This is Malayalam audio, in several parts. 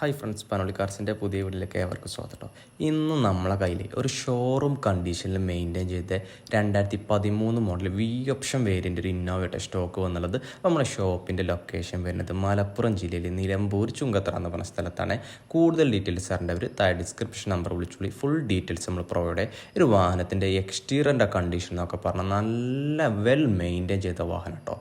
ഹായ് ഫ്രണ്ട്സ് പനോളി കാർസിന്റെ പുതിയ വീട്ടിലേക്ക് ഏവർക്കും സ്വാഗതം ഇന്ന് നമ്മളെ കയ്യിൽ ഒരു ഷോറൂം കണ്ടീഷനിൽ മെയിന്റെയിൻ ചെയ്ത രണ്ടായിരത്തി പതിമൂന്ന് മോഡൽ വി ഓപ്ഷൻ വേരിയന്റ് ഒരു ഇന്നോവേറ്റ സ്റ്റോക്ക് വന്നുള്ളത് നമ്മുടെ ഷോപ്പിന്റെ ലൊക്കേഷൻ വരുന്നത് മലപ്പുറം ജില്ലയിൽ നിലമ്പൂർ ചുങ്കത്തറ എന്ന് പറഞ്ഞ സ്ഥലത്താണ്. കൂടുതൽ ഡീറ്റെയിൽസ് അറിയേണ്ട താഴെ ഡിസ്ക്രിപ്ഷൻ നമ്പർ വിളിച്ചുള്ളി ഫുൾ ഡീറ്റെയിൽസ് നമ്മൾ പ്രൊവൈഡ് ഒരു വാഹനത്തിന്റെ എക്സ്റ്റീരിയറിന്റെ കണ്ടീഷൻ എന്നൊക്കെ പറഞ്ഞാൽ നല്ല വെൽ മെയിന്റെയിൻ ചെയ്ത വാഹനം കേട്ടോ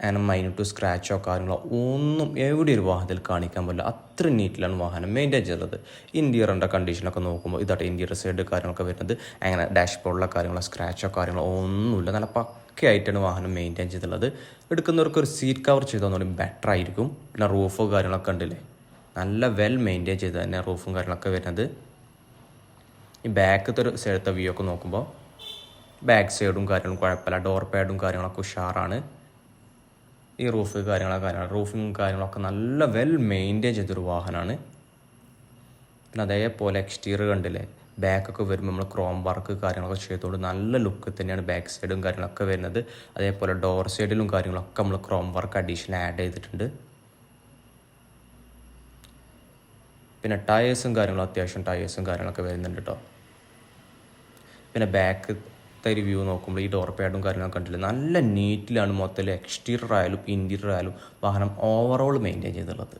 അങ്ങനെ മൈനൂട്ട് സ്ക്രാച്ചോ കാര്യങ്ങളോ ഒന്നും എവിടെ ഒരു വാഹനത്തിൽ കാണിക്കാൻ പറ്റില്ല. അത്ര നീറ്റിലാണ് വാഹനം മെയിന്റെയിൻ ചെയ്തത് ഇന്റീരിയറിന്റെ കണ്ടീഷനൊക്കെ നോക്കുമ്പോൾ ഇതായിട്ട് ഇന്റീരിയർ സൈഡ് കാര്യങ്ങളൊക്കെ വരുന്നത്. അങ്ങനെ ഡാഷ് ഡാഷ്ബോർഡിലെ കാര്യങ്ങളോ സ്ക്രാച്ചോ കാര്യങ്ങളോ ഒന്നുമില്ല. നല്ല പക്കയായിട്ടാണ് വാഹനം മെയിന്റെയിൻ ചെയ്തിട്ടുള്ളത്. എടുക്കുന്നവർക്ക് ഒരു സീറ്റ് കവർ ചെയ്താൽ ബെറ്റർ ആയിരിക്കും. പിന്നെ റൂഫോ കാര്യങ്ങളൊക്കെ ഉണ്ടല്ലേ? നല്ല വെൽ മെയിന്റെയിൻ ചെയ്ത് തന്നെ റൂഫും കാര്യങ്ങളൊക്കെ വരുന്നത്. ഈ ബാക്കത്തെ ഒരു സൈഡത്തെ വ്യൂ ഒക്കെ നോക്കുമ്പോൾ ബാക്ക് സൈഡും കാര്യങ്ങളും കുഴപ്പമില്ല. ഡോർ പാഡും കാര്യങ്ങളൊക്കെ ഉഷാറാണ്. ഈ റൂഫ് കാര്യങ്ങളൊക്കെ കാര്യങ്ങൾ റൂഫിങ് കാര്യങ്ങളൊക്കെ നല്ല വെൽ മെയിന്റെയിൻ ചെയ്തൊരു വാഹനമാണ് പിന്നെ അതേപോലെ എക്സ്റ്റീരിയർ കണ്ടില്ലേ? ബാക്കൊക്കെ വരുമ്പോൾ നമ്മൾ ക്രോം വർക്ക് കാര്യങ്ങളൊക്കെ ചെയ്തുകൊണ്ട് നല്ല ലുക്ക് തന്നെയാണ് ബാക്ക് സൈഡും കാര്യങ്ങളൊക്കെ വരുന്നത്. അതേപോലെ ഡോർ സൈഡിലും കാര്യങ്ങളൊക്കെ നമ്മൾ ക്രോം വർക്ക് അഡീഷണൽ ആഡ് ചെയ്തിട്ടുണ്ട്. പിന്നെ ടയേഴ്സും കാര്യങ്ങളും അത്യാവശ്യം ടയേഴ്സും കാര്യങ്ങളൊക്കെ വരുന്നുണ്ട് കേട്ടോ പിന്നെ ബാക്ക് ഒരു വ്യൂ നോക്കുമ്പോൾ ഈ ഡോർ പാഡും കാര്യങ്ങളൊക്കെ കണ്ടില്ല നല്ല നീറ്റിലാണ് മൊത്തത്തിൽ എക്സ്റ്റീരിയർ ആയാലും ഇന്റീരിയർ ആയാലും വാഹനം ഓവറോൾ മെയിന്റെയിൻ ചെയ്തിട്ടുള്ളത്.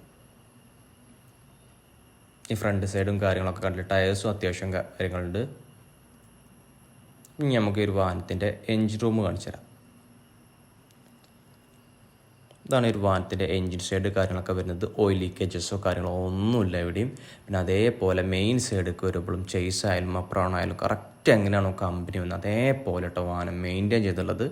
ഈ ഫ്രണ്ട് സൈഡും കാര്യങ്ങളൊക്കെ കണ്ടില്ല? ടയേഴ്സും അത്യാവശ്യം കാര്യങ്ങളുണ്ട്. ഇനി നമുക്ക് ഒരു വാഹനത്തിന്റെ എൻജിൻ റൂം കാണിച്ചു തരാം ഇതാണ് ഒരു വാഹനത്തിന്റെ എൻജിൻ സൈഡ് കാര്യങ്ങളൊക്കെ വരുന്നത്. ഓയിൽ ലീക്കേജസോ കാര്യങ്ങളോ ഒന്നുമില്ല എവിടെയും പിന്നെ അതേപോലെ മെയിൻ സൈഡൊക്കെ വരുമ്പോഴും ചെയ്സ് ആയാലും അപ്രോൺ കറക്റ്റ് എങ്ങനെയാണോ കമ്പനി വന്നത് അതേപോലെ കേട്ടോ വാഹനം മെയിന്റെയിൻ ചെയ്തുള്ളത്.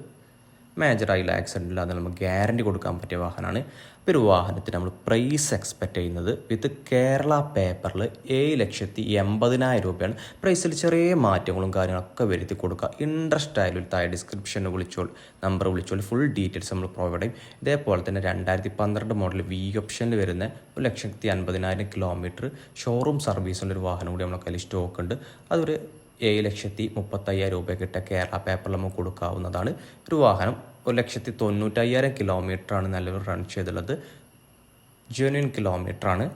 മേജറായിട്ടുള്ള ആക്സിഡന്റ് ഇല്ലാതെ നമുക്ക് ഗ്യാരണ്ടി കൊടുക്കാൻ പറ്റിയ വാഹനമാണ്. ഇപ്പോൾ ഒരു വാഹനത്തിന് നമ്മൾ പ്രൈസ് എക്സ്പെക്റ്റ് ചെയ്യുന്നത് വിത്ത് കേരള പേപ്പറിൽ ഏഴ് ലക്ഷത്തി എൺപതിനായിരം രൂപയാണ്. പ്രൈസിൽ ചെറിയ മാറ്റങ്ങളും കാര്യങ്ങളൊക്കെ വരുത്തി കൊടുക്കുക. ഇൻട്രസ്റ്റ് ആയാലും താഴെ ഡിസ്ക്രിപ്ഷനിൽ വിളിച്ചോൾ നമ്പർ വിളിച്ചോൾ ഫുൾ ഡീറ്റെയിൽസ് നമ്മൾ പ്രൊവൈഡ് ചെയ്യും. ഇതേപോലെ തന്നെ രണ്ടായിരത്തി പന്ത്രണ്ട് മോഡൽ വി ഓപ്ഷനിൽ വരുന്ന ഒരു ലക്ഷത്തി അൻപതിനായിരം കിലോമീറ്റർ ഷോറൂം സർവീസുള്ള ഒരു വാഹനം കൂടി നമ്മളെ കയ്യിൽ സ്റ്റോക്ക് ഉണ്ട്. അതൊരു ഏഴ് ലക്ഷത്തി മുപ്പത്തയ്യായിരം രൂപയ്ക്കിട്ട കേരള പേപ്പറിൽ നമുക്ക് കൊടുക്കാവുന്നതാണ്. ഒരു വാഹനം ഒരു ലക്ഷത്തി തൊണ്ണൂറ്റയ്യായിരം കിലോമീറ്ററാണ് നിലവിൽ റൺ ചെയ്തിട്ടുള്ളത് കിലോമീറ്റർ കിലോമീറ്ററാണ്